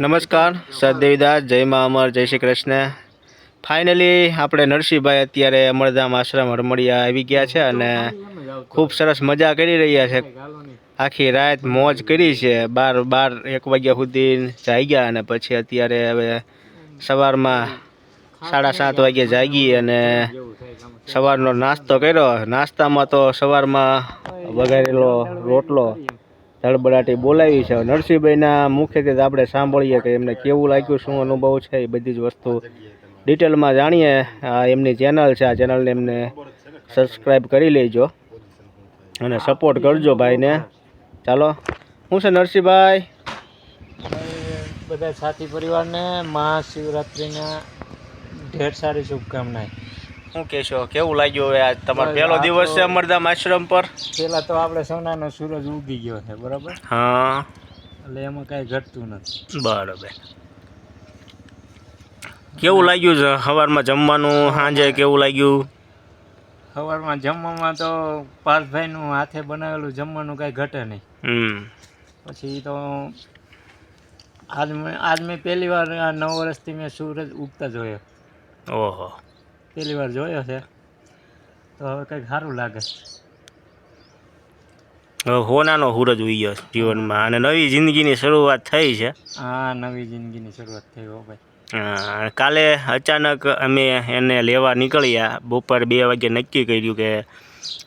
નમસ્કાર, સદદેવીદાસ, જય મા અમર, જય શ્રી કૃષ્ણ. ફાઇનલી આપણે નરસિંહભાઈ અત્યારે અમરધામ આશ્રમ હરમડિયા આવી ગયા છે અને ખૂબ સરસ મજા કરી રહ્યા છે. આખી રાત મોજ કરી છે. બાર બાર, એક વાગ્યા સુધી જાગ્યા અને પછી અત્યારે હવે સવારમાં સાડા સાત વાગે જાગી અને સવારનો નાસ્તો કર્યો. નાસ્તામાં તો સવારમાં વઘારેલો રોટલો ધડબડાટી બોલાવી છે. નરસિંહભાઈના મુખ્યથી આપણે સાંભળીએ કે એમને કેવું લાગ્યું, શું અનુભવ છે, એ બધી જ વસ્તુ ડિટેલમાં જાણીએ. આ એમની ચેનલ છે. આ ચેનલને એમને સબસ્ક્રાઈબ કરી લેજો અને સપોર્ટ કરજો ભાઈને. ચાલો શું છે નરસિંહભાઈ? બધા સાથી પરિવારને મહાશિવરાત્રિના ઢેર સારી શુભકામનાએ શું કહેશો? કેવું લાગ્યું હવે આ તમારો પહેલો દિવસ છે અમરધામ આશ્રમ પર? પહેલાં તો આપણે સોનાનો સૂરજ ઉગી ગયો છે બરાબર? હા. એટલે એમાં કાંઈ ઘટતું નથી. બરાબર. કેવું લાગ્યું છે? સવારમાં જમવાનું સાંજે કેવું લાગ્યું? સવારમાં જમવામાં તો પાર્થભાઈનું હાથે બનાવેલું જમવાનું કાંઈ ઘટે નહીં. હમ. પછી તો આજ મેં આજ મેં પહેલી વાર નવ વર્ષથી મેં સૂરજ ઉગતા જોયો. ઓહો. પહેલી વાર જોયો છે. તો હવે કંઈક સારું લાગે. હવે હોનાનો સૂરજ ઉઈ ગયો જીવનમાં અને નવી જિંદગીની શરૂઆત થઈ છે. હા નવી જિંદગીની શરૂઆત થઈ હો ભાઈ. કાલે અચાનક અમે એને લેવા નીકળ્યા. બપોર બે વાગે નક્કી કર્યું કે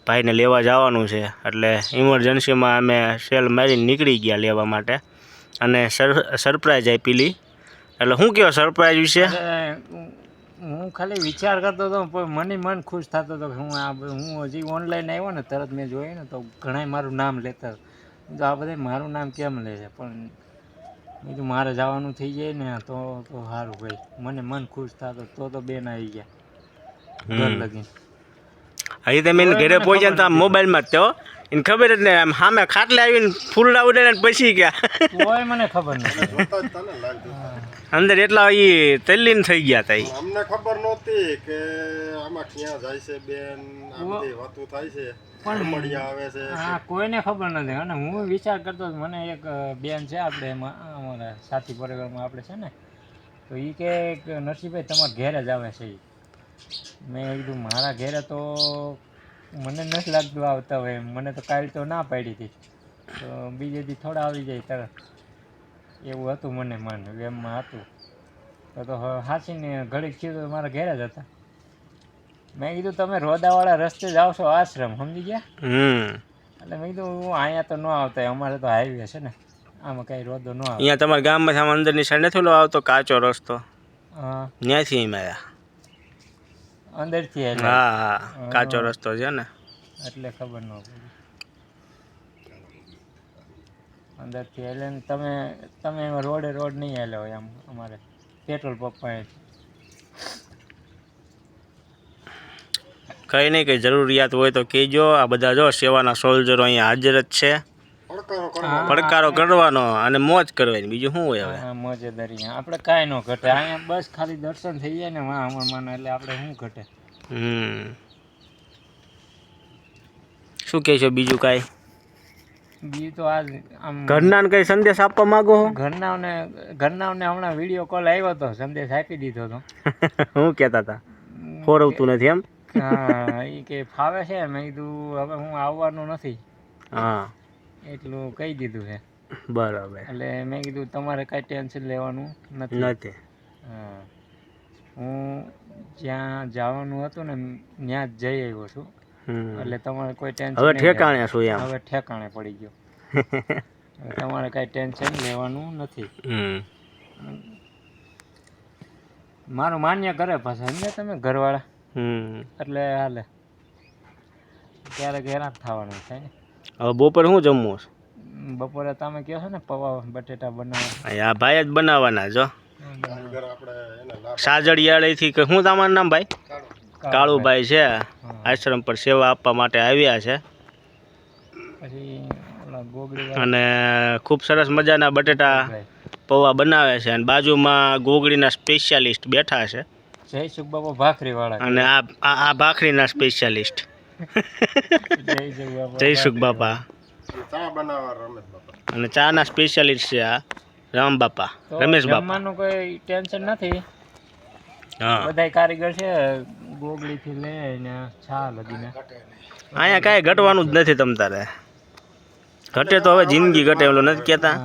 ભાઈને લેવા જવાનું છે. એટલે ઇમરજન્સીમાં અમે સેલ મારીને નીકળી ગયા લેવા માટે. અને સર સરપ્રાઈઝ આપેલી એટલે શું કહેવાય સરપ્રાઈઝ વિશે? હું- ખાલી વિચાર કરતો હતો પણ મને મન ખુશ થતો હતો કે હું આ હું હજી ઓનલાઈન આવ્યો ને તરત મેં જોયું ને તો ઘણાય મારું નામ લેતા તો આ બધા મારું નામ કેમ લે છે? પણ બીજું મારે જવાનું થઈ જાય ને તો તો સારું ભાઈ. મને મન ખુશ થતો તો તો બેન આવી ગયા. ઘર. લગી હજી તમે એને ઘરે પહોંચ્યા ને તો આમ મોબાઈલમાં જ તો. એને ખબર જ નહીં આમ સામે ખાટલે આવીને ફૂલડા ઉડાડીને પછી ગયા કોઈ મને ખબર નથી. અંદર એટલા એ તલ્લીન થઈ ગયા હતા. અમને ખબર નહોતી કે આમાં ક્યાં જાય છે બેન આ બધી વાતો થાય છે. પણ મળ્યા આવે છે. હા કોઈને ખબર નથી. અને હું વિચાર કરતો મને એક બેન છે આપણે એમાં અમારા સાથી પરિવારમાં આપણે છે ને તો એ કે નરસિંહભાઈ તમારા ઘેરે જ આવે છે એ મેં કીધું મારા ઘેરે તો મને નથી લાગતું આવતા હોય એમ. મને તો કાલ તો ના પાડી હતી. તો બીજે દી થોડા આવી જાય તરત. એવું હતું મને મન એમમાં હતું. તો તો હાસીને ઘડીક થયું તો મારા ઘેર જ હતા. મેં કીધું તમે રોદાવાળા રસ્તે જાઓ છો આશ્રમ સમજી ગયા? હમ. એટલે મેં કીધું હું અહીંયા તો ન આવતા અમારે તો હાઈવે છે ને. આમાં કાંઈ રોદો ન આવે. અહીંયા તમારા ગામમાં આમ અંદરની સાઈડ નથી આવતો કાચો રસ્તો? હા. ત્યાંથી એમ આવ્યા. અંદરથી હા. હા. કાચો રસ્તો છે ને? એટલે ખબર ન પડી. અંદરથી એટલે ને તમે તમે એમાં રોડે રોડ નહીં હોય આમ અમારે પેટ્રોલ પંપ કંઈ નહીં કંઈ જરૂરિયાત હોય તો કહેજો. આ બધા જો સેવાના સોલ્જરો અહીંયા હાજર જ છે. પડકારો કરવાનો. અને મોજ કરવાની. બીજું શું હોય હવે? હા, મોજેદારી. આપણે કાંઈ ન ઘટે. અહીંયા બસ ખાલી દર્શન થઈ જાય ને વાહ હમણાં એટલે આપણે શું ઘટે? હમ. શું કહે છો બીજું કાંઈ? બીજું તો આજ આમ ઘરના કઈ સંદેશ આપવા માંગો છો? ઘરનાઓને ઘરનાઓને હમણાં વીડિયો કોલ આવ્યો હતો સંદેશ આપી દીધો હતો હું કહેતા હતા ફોરવતું નથી એમ? હા એ કે ફાવે છે મેં કીધું હવે હું આવવાનું નથી. હા. એટલું કહી દીધું છે. બરાબર. એટલે મેં કીધું તમારે કાંઈ ટેન્શન લેવાનું નથી. નથી. હા. હું જ્યાં જવાનું હતું ને ત્યાં જ જઈ આવ્યો છું. એટલે તમારે કોઈ ટેન્શન હવે ઠેકાણે શું એમ. હવે ઠેકાણે પડી ગયો. તમારે કાંઈ ટેન્શન લેવાનું નથી. મારું માન્ય કરે પાછા ને તમે ઘરવાળા? એટલે હાલે. ક્યારેક હેરાન થવાનું થાય ને. હવે બપોરે શું જમવું છે? બપોરે તમે કહો છો ને પૌવા બટેટા બનાવવા. આ ભાઈ જ બનાવવાના જો સાજડિયાળીથી કે શું તમારું નામ ભાઈ? કાળુભાઈ છે. આશ્રમ પર સેવા આપવા માટે આવ્યા છે. પછી ઓલા ગોગડી અને ખૂબ સરસ મજાના બટેટા પૌવા બનાવે છે અને બાજુમાં ગોગડીના સ્પેશિયાલિસ્ટ બેઠા છે. જય સુખ બાબા ભાખરી વાળા અને આ આ ભાખરીના સ્પેશિયાલિસ્ટ. જય સુખ બાબા જયસુખ ચા ના અને ચાના સ્પેશિયાલિસ્ટ છે આ રામ બાપા. રમેશ બાપા. જમવાનું કોઈ ટેન્શન નથી? હા. બધાય કારીગર છે ગોગડીથી લઈને છાલ લગીને અહીંયા કાંઈ ઘટવાનું જ નથી તમ તારે. ઘટે તો હવે જિંદગી ઘટે એવું નથી કહેતા.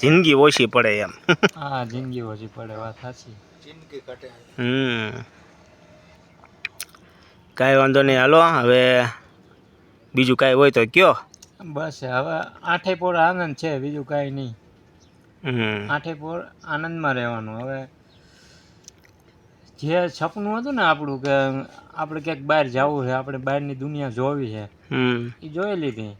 જિંદગી ઓછી પડે એમ. હા જિંદગી ઓછી પડે વાત સાચી. હમ. કાંઈ વાંધો નહીં હાલો હવે બીજું કાંઈ હોય તો કયો. બસ હવે આઠે પોર આનંદ છે બીજું કાંઈ નહીં. હમ. આઠે પોર આનંદમાં રહેવાનું. હવે જે સપનું હતું ને આપણું કે આપણે ક્યાંક બહાર જવું છે આપણે બહારની દુનિયા જોવી છે હમ. એ જોઈ લીધી.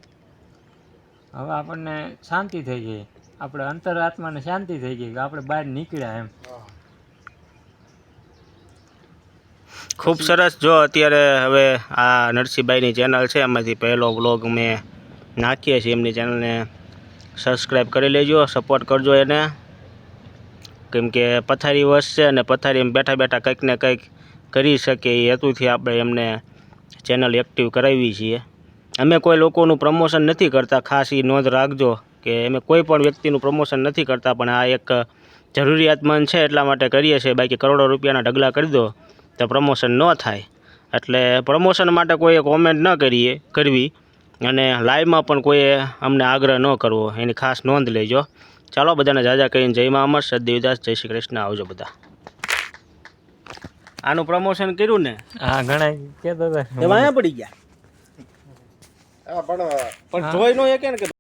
હવે આપણને શાંતિ થઈ ગઈ. આપણે અંતરાત્માને શાંતિ થઈ ગઈ કે આપણે બહાર નીકળ્યા એમ. ખૂબ સરસ. જો અત્યારે હવે આ નરસિંહભાઈની ચેનલ છે એમાંથી પહેલો વ્લોગ મેં નાખીએ છીએ. એમની ચેનલને સબસ્ક્રાઈબ કરી લેજો સપોર્ટ કરજો એને. કેમ કે પથારી વસ છે અને પથારીમાં બેઠા બેઠા કંઈક ને કંઈક કરી શકે એ હેતુથી આપણે એમને ચેનલ એક્ટિવ કરાવી છીએ. અમે કોઈ લોકોનું પ્રમોશન નથી કરતા. ખાસ એ નોંધ રાખજો કે અમે કોઈ પણ વ્યક્તિનું પ્રમોશન નથી કરતા, પણ આ એક જરૂરિયાતમંદ છે એટલા માટે કરીએ છીએ. બાકી કરોડો રૂપિયાના ઢગલા કરી દો તો પ્રમોશન ન થાય. એટલે પ્રમોશન માટે કોઈએ કોમેન્ટ ન કરીએ, કરવી. અને લાઈવમાં પણ કોઈએ અમને આગ્રહ ન કરવો. એની ખાસ નોંધ લેજો. ચાલો બધાને જાજા કરીને જય મા અમર સદદેવદાસ જય શ્રી કૃષ્ણ આવજો બધા. આનું પ્રમોશન કર્યું ને? હા ઘણા કહેતા હતા એમાં પડી ગયા. પણ જોઈ નો એ કે